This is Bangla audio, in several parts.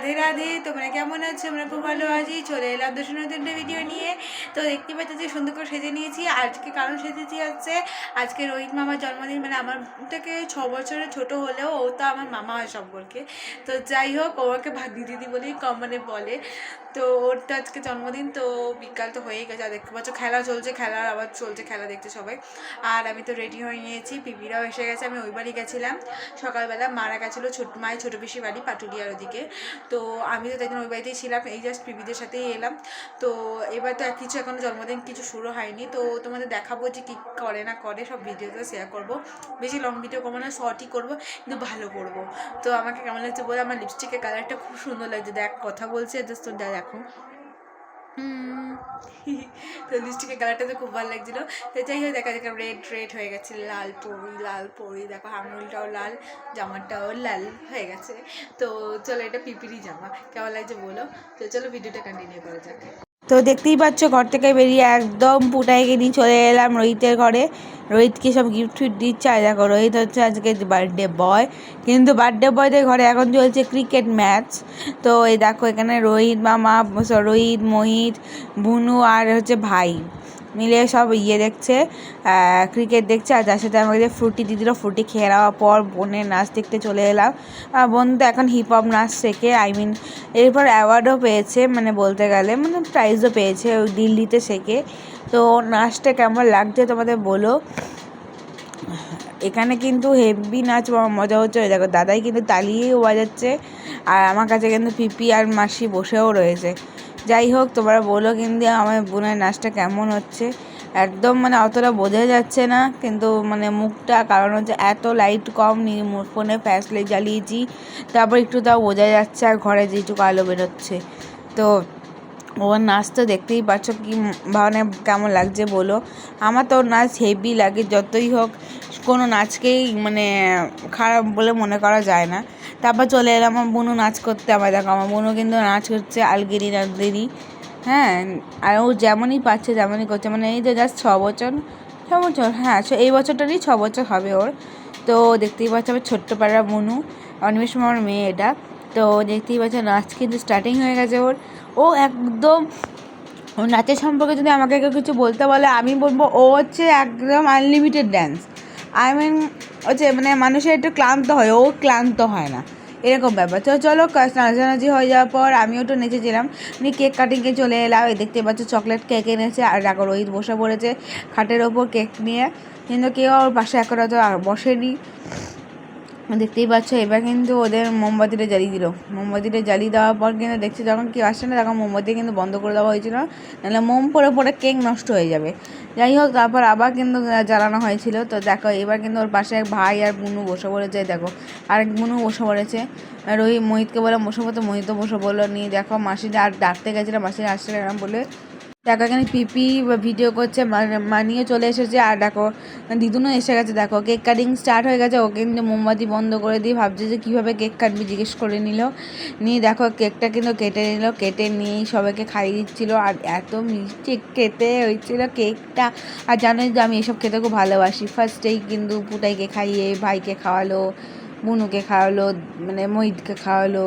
রাধে রাধে, তোমরা কেমন আছো? আমরা খুব ভালো আছি। চলে এলাম দুশো নতুন ভিডিও নিয়ে। তো দেখতে পাচ্ছি যে সুন্দর করে সেজে নিয়েছি। আজকে কারণ সেজেছি হচ্ছে, আজকে রোহিত মামার জন্মদিন। মানে আমার থেকে ছ বছরের ছোট হলেও ও তো আমার মামা হয় সম্পর্কে। তো যাই হোক, ও আমাকে ভাগ্নি দিদি বলেই কম মানে বলে। তো ওর তো আজকে জন্মদিন, তো বিকাল তো হয়েই গেছে। আর দেখতে পাচ্ছ, খেলা চলছে, খেলার আবার চলছে, খেলা দেখতে সবাই। আর আমি তো রেডি হয়ে নিয়েছি। পিপিরাও এসে গেছে, আমি ওই বাড়ি গেছিলাম। সকালবেলা মারা গেছিল ছোট মায়ের ছোটো পিসি বাড়ি, পাটুলিয়ার ওদিকে। তো আমি তো তাই ওই বাড়িতেই ছিলাম, এই জাস্ট পিবিদের সাথেই এলাম। তো এবার তো কিছু এখনও জন্মদিন কিছু শুরু হয়নি। তো তোমাদের দেখাবো যে কী করে না করে সব ভিডিওতে শেয়ার করব। বেশি লং ভিডিও করব না শর্টই করব, কিন্তু ভালো করব। তো আমাকে কেমন লাগছে বলে? আমার লিপস্টিকের কালারটা খুব সুন্দর লাগছে। দেখ, কথা বলছে জাস্ট দেখো। তো লিপস্টিকের কালারটা তো খুব ভালো লাগছিল। তো যাই হোক, দেখা যাক রেড রেড হয়ে গেছে, লাল পরি লাল পরি। দেখো, আঙুলটাও লাল, জামাটাও লাল হয়ে গেছে। তো চলো, এটা পিপিরি জামা। কেমন লাগছে বলো? তো চলো ভিডিওটা কন্টিনিউ করা যাক। তো দেখতেই পাচ্ছ, ঘর থেকে বেরিয়ে একদম পুটাইকে নিয়ে চলে এলাম রোহিতের ঘরে। রোহিতকে সব গিফট ফিফট দিচ্ছে, আর দেখো রোহিত হচ্ছে আজকে বার্থডে বয় কিন্তু বার্থডে বয়দের ঘরে এখন চলছে ক্রিকেট ম্যাচ তো এই দেখো এখানে রোহিত মামা রোহিত, মোহিত, বুনু আর হচ্ছে ভাই। মিলে সব ইয়ে দেখছে ক্রিকেট দেখছে, আর যার সাথে আমাকে ফ্রুটি দিয়ে ফ্রুটি খেয়ে নেওয়ার পর বোনের নাচ দেখতে চলে এলাম। আর বোন তো এখন হিপ হপ নাচ শেখে আই মিন এরপর অ্যাওয়ার্ডও পেয়েছে মানে বলতে গেলে মানে প্রাইজও পেয়েছে দিল্লিতে শেখে। তো নাচটা কেমন লাগছে তোমাদের বলো? এখানে কিন্তু হেভি নাচ মজা হচ্ছে। দেখো, দাদাই কিন্তু তালিয়েও বাজাচ্ছে। আর আমার কাছে কিন্তু পিপি আর মাসি বসেও রয়েছে। যাই হোক, তোমরা বলো কিন্তু আমার বোনের নাচটা কেমন হচ্ছে? একদম মানে অতটা বোঝা যাচ্ছে না, কিন্তু মানে মুখটা, কারণ হচ্ছে এত লাইট কম ফোনে ফ্ল্যাশ লাইট জ্বালিয়েছি। তারপর একটু তাও বোঝা যাচ্ছে আর ঘরে যেটুকু আলো বেরোচ্ছে। তো ওর নাচ তো দেখতেই পাচ্ছ কি মানে কেমন লাগছে বলো। আমার তো নাচ হেভি লাগে, যতই হোক, কোনো নাচকেই মানে খারাপ বলে মনে করা যায় না। তারপর চলে এলাম, আমার বোনু নাচ করতে আমার দেখো, আমার বোনু কিন্তু নাচ করছে, আলগিরি নালগিরি হ্যাঁ আর ও যেমনই পাচ্ছে তেমনই করছে মানে এই যে জাস্ট ছ বছর ছ বছর হ্যাঁ এই বছরটারই ছ বছর হবে ওর। তো দেখতেই পাচ্ছ আমার ছোট্ট পাড়া মনু অনিমেষ আমার মেয়ে এটা। তো দেখতেই পাচ্ছ নাচ কিন্তু স্টার্টিং হয়ে গেছে ওর। ও একদম ও নাচের সম্পর্কে যদি আমাকে কেউ কিছু বলতে বলে, আমি বলব ও হচ্ছে একদম আনলিমিটেড ড্যান্স আই মিন হচ্ছে মানে মানুষের একটু ক্লান্ত হয়, ও ক্লান্ত হয় না। এরকম ব্যাপার। তো চলো নাচানাচি হয়ে যাওয়ার পর আমিও একটু নেচেছিলাম। নিয়ে কেক কাটিংয়ে চলে এলাম। এই দেখতে পাচ্ছ চকলেট কেক এনেছে আর দেখো, রোহিত বসে পড়েছে খাটের ওপর কেক নিয়ে। কিন্তু কেউ ওর পাশে এখন আর বসেনি। দেখতেই পাচ্ছ, এবার কিন্তু ওদের মোমবাতিটা জ্বালিয়ে দিল। মোমবাতিটা জ্বালিয়ে দেওয়ার পর কিন্তু দেখছি যখন কেউ আসছে না, তখন মোমবাতি কিন্তু বন্ধ করে দেওয়া হয়েছিল। নাহলে মোম পড়ে পড়ে কেক নষ্ট হয়ে যাবে। যাই হোক, তারপর আবার কিন্তু জ্বালানো হয়েছিল। তো দেখো, এবার কিন্তু ওর পাশে এক ভাই আর বুনু বসে পড়েছে, দেখো। আরেক বুনু বসে পড়েছে। আর ওই মোহিতকে বলে বসে পড়তে মোহিতও বসে বলল নিয়ে দেখো মাসি আর ডাকতে গেছিল মাসি আসছে এরকম বলে দেখো এখানে পিপি ভিডিও করছে মানিয়ে চলে এসেছে। আর দেখো, দিদুনও এসে গেছে, দেখো, কেক কাটিং স্টার্ট হয়ে গেছে। ওকে কিন্তু মোমবাতি বন্ধ করে দিয়ে ভাবছে যে কীভাবে কেক কাটবি, জিজ্ঞেস করে নিল। নিয়ে দেখো, কেকটা কিন্তু কেটে নিল, কেটে নিয়েই সবাইকে খাইয়ে দিচ্ছিল। আর এত মিষ্টি খেতে হয়েছিল কেকটা। আর জানোই যে আমি এসব খেতে খুব ভালোবাসি। ফার্স্টেই কিন্তু পুটাইকে খাইয়ে, ভাইকে খাওয়ালো। বুনুকে খাওয়ালো মানে মহিতকে খাওয়ালো,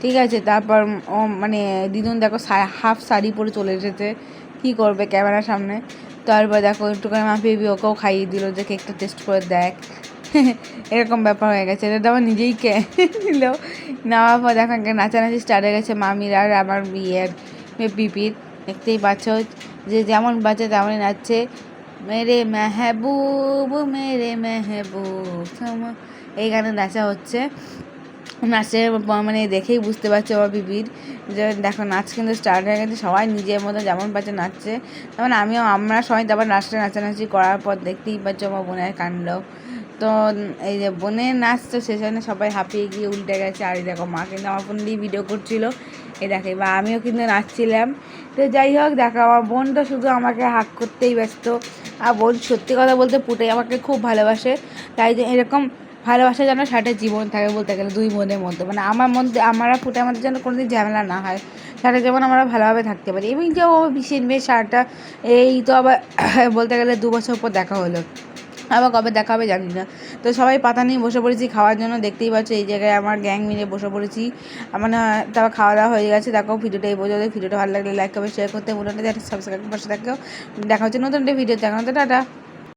ঠিক আছে? তারপর ও মানে দিদুন দেখো হাফ শাড়ি পরে চলে এসেছে। কী করবে ক্যামেরার সামনে? তারপর দেখো একটুখানি মা বেবি ওকেও খাইয়ে দিল যে কেকটা টেস্ট করে দেখ। এরকম ব্যাপার হয়ে গেছে। এটা আমার নিজেই কে নিল নেওয়ার পর দেখো নাচানাচি স্টার্ট হয়ে গেছে মামির আর আমার বিয়ের পিপির দেখতেই পাচ্ছ যে যেমন বাচ্চা তেমনই নাচছে। মেরে মেহবুব মেরে মেহবুব। এই গানে নাচা হচ্ছে। নাচের ব- মানে দেখেই বুঝতে পারছে আমার বিবির। যে দেখো, নাচ কিন্তু স্টার্ট হয়ে গেছে। সবাই নিজের মতো যেমন পাচ্ছে নাচছে। তেমন আমিও, আমরা সবাই তারপর নাচটা নাচানাচি করার পর দেখতেই পাচ্ছ আমার বোনের কাণ্ড। তো, এই যে বোনের নাচ তো সেখানে সবাই হাঁপিয়ে গিয়ে উল্টে গেছে। আর দেখো, মা কিন্তু আমার ফোন দিয়ে ভিডিও করছিল। এই দেখে বা আমিও কিন্তু নাচছিলাম। তো যাই হোক, দেখো, আমার বোন তো শুধু আমাকে হাক করতেই ব্যস্ত। আর বোন সত্যি কথা বলতে পুটে আমাকে খুব ভালোবাসে। তাই এরকম ভালোবাসা যেন সারাটা জীবন থাকে বলতে গেলে দুই বোনের মধ্যে। মানে আমার মধ্যে, আমরা ফুটে আমাদের যেন কোনোদিন ঝামেলা না হয়। সারা যেমন আমরা ভালোভাবে থাকতে পারি। এবং যে ও বিশেষ বেশ সারাটা, এই তো আবার বলতে গেলে দু বছর পর দেখা হলো। আবার কবে দেখা হবে জানি না। তো সবাই পাতা নিয়ে বসে পড়েছি, খাওয়ার জন্য দেখতেই পাচ্ছ এই জায়গায় আমার গ্যাং মিলে বসে পড়েছি। মানে তারপর খাওয়া দাওয়া হয়ে গেছে, দেখো ভিডিওটা এই পর্যন্ত ভিডিওটা ভালো লাগলে লাইক করবে শেয়ার করতে বলুন সাবস্ক্রাইব দেখা হচ্ছে নতুন একটা ভিডিও দেখা তো টাটা।